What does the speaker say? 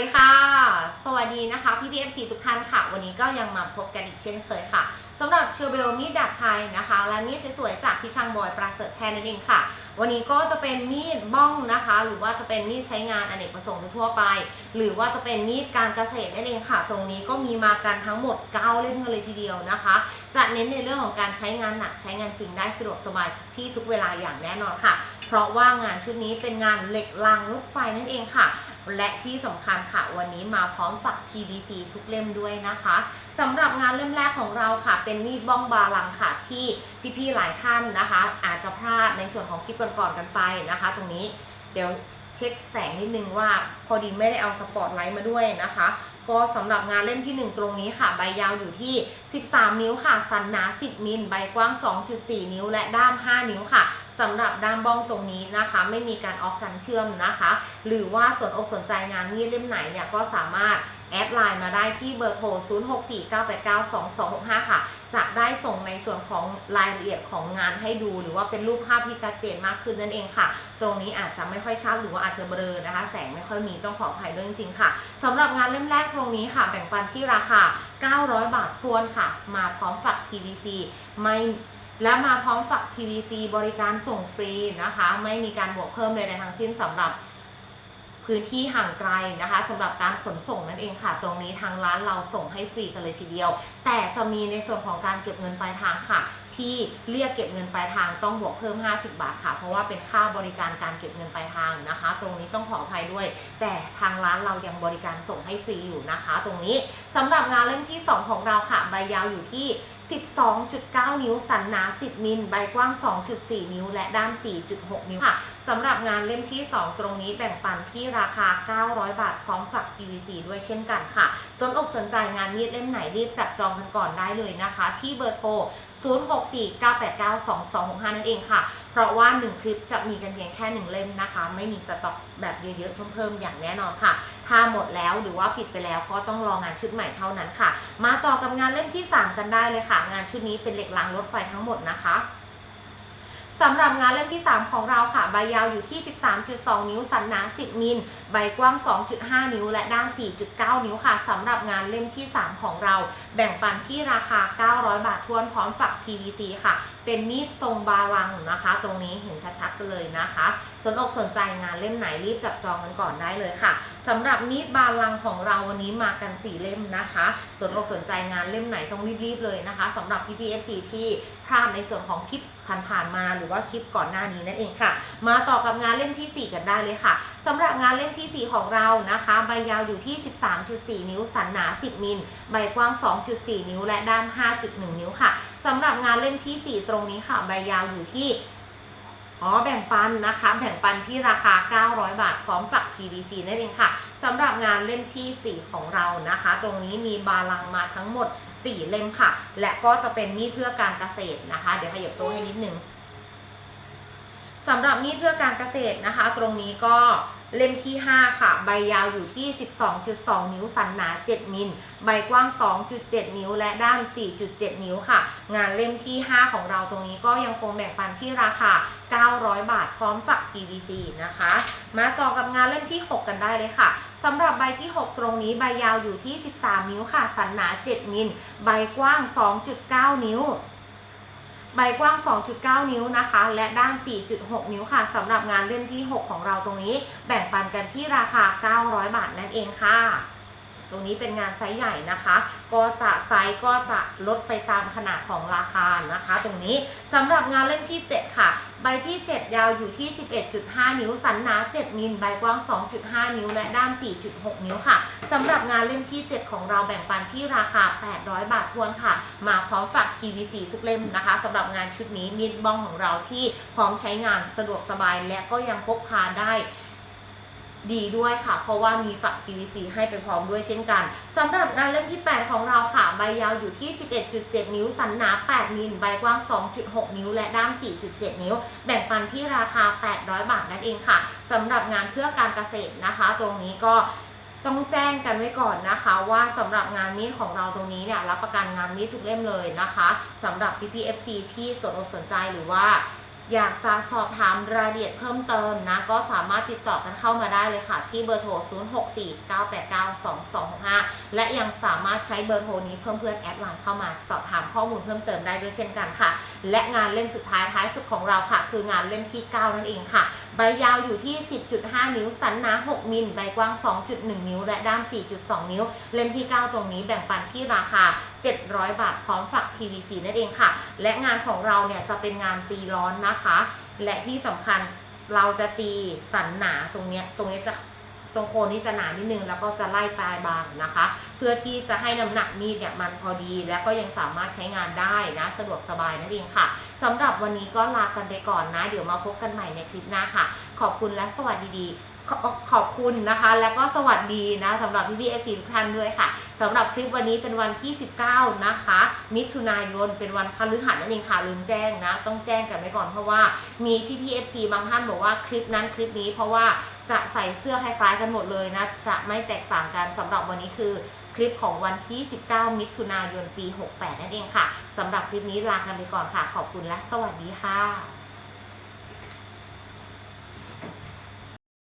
วัสดีค่ะ สวัสดีนะคะพี่พีเอฟซีทุกท่านค่ะ วันนี้ก็ยังมาพบกันอีกเช่นเคยค่ะสำหรับเชอร์เบลมีดดาบไทยนะคะ และมีดสวยๆจากพี่ช่างบอยประเสริฐแพนนั่นเองค่ะ วันนี้ก็จะเป็นมีดบ้องนะคะ หรือว่าจะเป็นมีดใช้งานอเนกประสงค์ทั่วไป หรือว่าจะเป็นมีดการเกษตรนั่นเองค่ะ ตรงนี้ก็มีมากันทั้งหมด 9 เล่มกันเลยทีเดียวนะคะ จะเน้นในเรื่องของการใช้งานหนักใช้งานจริงได้สะดวกสบายทุกที่ทุกเวลาอย่างแน่นอนค่ะ เพราะว่างานชุดนี้เป็นงานเหล็กรางรถไฟนั่นเองค่ะ และที่สำคัญค่ะวันนี้มาพร้อมฝัก PVC ทุกเล่มด้วยนะคะสำหรับงานเล่มแรกของเราค่ะ เป็นมีดบ้องบาลังค่ะที่พี่ๆหลายท่านนะคะ อาจจะพลาดในส่วนของคลิปก่อนๆกันไปนะคะ ตรงนี้เดี๋ยวเช็คแสงนิดนึงว่าพอดีไม่ได้เอาสปอตไลท์มาด้วยนะคะ ก็สำหรับงานเล่มที่ 1 ตรงนี้ค่ะ ใบยาวอยู่ที่ 13 นิ้วค่ะ สันหนา 10 มิล ใบกว้าง 2.4 นิ้ว และด้าม 5 นิ้วค่ะ สำหรับด้ามบ้องตรงนี้นะคะ ไม่มีการออกกันเชื่อมนะคะ หรือว่าสนอกสนใจงานมีดเล่มไหนเนี่ยก็สามารถแอดไลน์มาได้ที่เบอร์โทร 0649892265 ค่ะ จะได้ส่งในส่วนของรายละเอียดของงานให้ดู หรือว่าเป็นรูปภาพที่ชัดเจนมากขึ้นนั่นเองค่ะ ตรงนี้อาจจะไม่ค่อยชัดหรือว่าอาจจะเบลอนะคะ แสงไม่ค่อยมีต้องขออภัยด้วยจริงๆค่ะสำหรับงานเล่มแรกตรงนี้ค่ะ แบ่งปันที่ราคา 900 บาททวนค่ะ มาพร้อมฝัก PVC ไม่ และมาพร้อมฝัก PVC บริการส่งฟรีนะคะ ไม่มีการบวกเพิ่มใดๆทั้งสิ้นสำหรับพื้นที่ห่างไกลนะคะสำหรับการขนส่งนั่นเองค่ะ ตรงนี้ทางร้านเราส่งให้ฟรีกันเลยทีเดียว แต่จะมีในส่วนของการเก็บเงินปลายทางค่ะ ที่เรียกเก็บเงินปลายทางต้องบวกเพิ่ม 50 บาทค่ะ เพราะว่าเป็นค่าบริการการเก็บเงินปลายทางนะคะ ตรงนี้ต้องขออภัยด้วย แต่ทางร้านเรายังบริการส่งให้ฟรีอยู่นะคะ ตรงนี้สำหรับงานเล่มที่ 2 ของเราค่ะใบยาวอยู่ที่ 12.9 นิ้ว สันหนา 10 มิล ใบกว้าง 2.4 นิ้ว และด้าม 4.6 นิ้วค่ะสำหรับงานเล่มที่ 2 ตรงนี้แบ่งปันที่ราคา 900 บาท พร้อมฝัก PVC ด้วยเช่นกันค่ะสนอกสนใจงานมีดเล่มไหนรีบจับจองกันก่อนได้เลยนะคะ ที่เบอร์โทร 0649892265 นั่นเองค่ะ เพราะว่า 1 คลิปจะมีกันเพียงแค่ 1 เล่มนะคะ ไม่มีสต็อกแบบเยอะๆเพิ่มๆอย่างแน่นอนค่ะ ถ้าหมดแล้วหรือว่าปิดไปแล้วก็ต้องรองานชุดใหม่เท่านั้นค่ะ มาต่อกับงานเล่มที่ 3 กันได้เลยค่ะ งานชุดนี้เป็นเหล็กรางรถไฟทั้งหมดนะคะ สำหรับงานเล่มที่ 3 ของเราค่ะ ใบยาวอยู่ที่ 13.2 นิ้ว สันหนา 10 มิล ใบกว้าง 2.5 นิ้ว และด้าน 4.9 นิ้วค่ะสำหรับงานเล่มที่ 3 ของเรา แบ่งปันที่ราคา 900 บาททวนพร้อมฝัก PVC ค่ะ เป็นมีดทรงบาลังนะคะ ตรงนี้เห็นชัดๆกันเลยนะคะสนอกสนใจงานเล่มไหนรีบจับจองกันก่อนได้เลยค่ะสำหรับมีดบาลังของเราวันนี้มากัน 4 เล่มนะคะสนอกสนใจงานเล่มไหนต้องรีบๆเลยนะคะสำหรับ PPFC ที่พลาดในส่วนของคลิป ผ่านๆมาหรือว่าคลิปก่อนหน้านี้นั่นเองค่ะ มาต่อกับงานเล่มที่ 4 กันได้เลยค่ะสำหรับงานเล่มที่ 4 ของเรานะคะ ใบยาวอยู่ที่ 13.4 นิ้ว สันหนา 10 มิล ใบกว้าง 2.4 นิ้ว และด้าม5.1 นิ้วค่ะสำหรับงานเล่มที่ 4 ตรงนี้ค่ะ ใบยาวอยู่ที่อ๋อแบ่งปันนะคะ แบ่งปันที่ราคา 900 บาท พร้อมฝัก PVC นั่นเองค่ะ สำหรับงานเล่มที่ 4 ของเรานะคะ ตรงนี้มีบาลังมาทั้งหมด 4 เล่มค่ะ และก็จะเป็นมีดเพื่อการเกษตรนะคะ เดี๋ยวขยับตัวให้นิดนึงสำหรับมีดเพื่อการเกษตรนะคะ ตรงนี้ก็ เล่มที่ 5 ค่ะ ใบยาวอยู่ที่ 12.2 นิ้วสันหนา 7 มิล ใบกว้าง 2.7 นิ้ว และด้าน 4.7 นิ้วค่ะ งานเล่มที่ 5 ของเราตรงนี้ก็ยังคงแบ่งปันที่ราคา 900 บาทพร้อมฝัก PVC นะคะ มาต่อกับงานเล่มที่ 6 กันได้เลยค่ะสำหรับใบที่ 6 ตรงนี้ใบยาวอยู่ที่ 13 นิ้วค่ะ สันหนา 7 มิล ใบกว้าง 2.9 นิ้ว ใบกว้าง 2.9 นิ้วนะคะ และด้าน 4.6 นิ้วค่ะสำหรับงานเล่มที่ 6 ของเราตรงนี้ แบ่งปันกันที่ราคา 900 บาทนั่นเองค่ะ ตรงนี้เป็นงานไซส์ใหญ่นะคะ ก็จะไซส์ก็จะลดไปตามขนาดของราคานะคะ ตรงนี้สำหรับงานเล่มที่ 7 ค่ะ ใบที่ 7 ยาวอยู่ที่ 11.5 นิ้ว สันหนา 7 มิลใบกว้าง 2.5 นิ้ว และด้าน4.6 นิ้วค่ะสำหรับงานเล่มที่ 7 ของเราแบ่งปันที่ราคา 800 บาททวนค่ะ มาพร้อมฝัก PVC ทุกเล่มนะคะสำหรับงานชุดนี้มีดบ้องของเราที่พร้อมใช้งานสะดวกสบายและก็ยังพกพาได้ ดีด้วยค่ะ เพราะว่ามีฝัก PVC ให้ไปพร้อมด้วยเช่นกันสำหรับงานเล่มที่ 8 ของเราค่ะ ใบยาวอยู่ที่ 11.7 นิ้ว สันหนา 8 มิล ใบกว้าง 2.6 นิ้ว และด้าม 4.7 นิ้ว แบ่งปันที่ราคา 800 บาทนั่นเองค่ะสำหรับงานเพื่อการเกษตรนะคะ ตรงนี้ก็ต้องแจ้งกันไว้ก่อนนะคะ ว่าสำหรับงานมีดของเราตรงนี้เนี่ยรับประกันงานมีดทุกเล่มเลยนะคะสำหรับ PPFC ที่สนอกสนใจหรือว่า อยากจะสอบถามรายละเอียดเพิ่มเติมนะ ก็สามารถติดต่อกันเข้ามาได้เลยค่ะ ที่เบอร์โทร 0649892265 และยังสามารถใช้เบอร์โทรนี้เพิ่มเพื่อนแอดไลน์เข้ามาสอบถามข้อมูลเพิ่มเติมได้ด้วยเช่นกันค่ะ และงานเล่มสุดท้ายท้ายสุดของเราค่ะ คืองานเล่มที่ 9 นั่นเองค่ะ ใบยาวอยู่ที่ 10.5 นิ้ว สันหนา 6 มิล ใบกว้าง 2.1 นิ้ว และด้าม 4.2 นิ้ว เล่มที่ 9 ตรงนี้แบ่งปันที่ราคา 700 บาทพร้อมฝัก PVC นั่นเองค่ะ และงานของเราเนี่ยจะเป็นงานตีร้อนนะคะและที่สำคัญเราจะตีสันหนาตรงเนี้ยตรงนี้จะตรงโคนนี้จะหนานิดนึงแล้วก็จะไล่ปลายบางนะคะ เพื่อที่จะให้น้ำหนักมีดเนี่ยมันพอดี และก็ยังสามารถใช้งานได้นะ สะดวกสบายนั่นเองค่ะสำหรับวันนี้ก็ลากันไปก่อนนะ เดี๋ยวมาพบกันใหม่ในคลิปหน้าค่ะ ขอบคุณและสวัสดีๆ ขอขอบคุณนะคะ แล้วก็สวัสดีนะสำหรับพี่พี่เอฟซีทุกท่านด้วยค่ะสำหรับคลิปวันนี้เป็นวันที่ 19 นะคะ มิถุนายนเป็นวันพฤหัสนั่นเองค่ะลืมแจ้งนะ ต้องแจ้งกันไว้ก่อนเพราะว่ามีพี่พี่เอฟซีบางท่านบอกว่าคลิปนั้นคลิปนี้ เพราะว่าจะใส่เสื้อคล้ายๆกันหมดเลยนะจะไม่แตกต่างกันสำหรับวันนี้คือคลิปของวันที่ 19 มิถุนายนปี 68 นั่นเองค่ะสำหรับคลิปนี้ลากันไปก่อนค่ะ ขอบคุณและสวัสดีค่ะ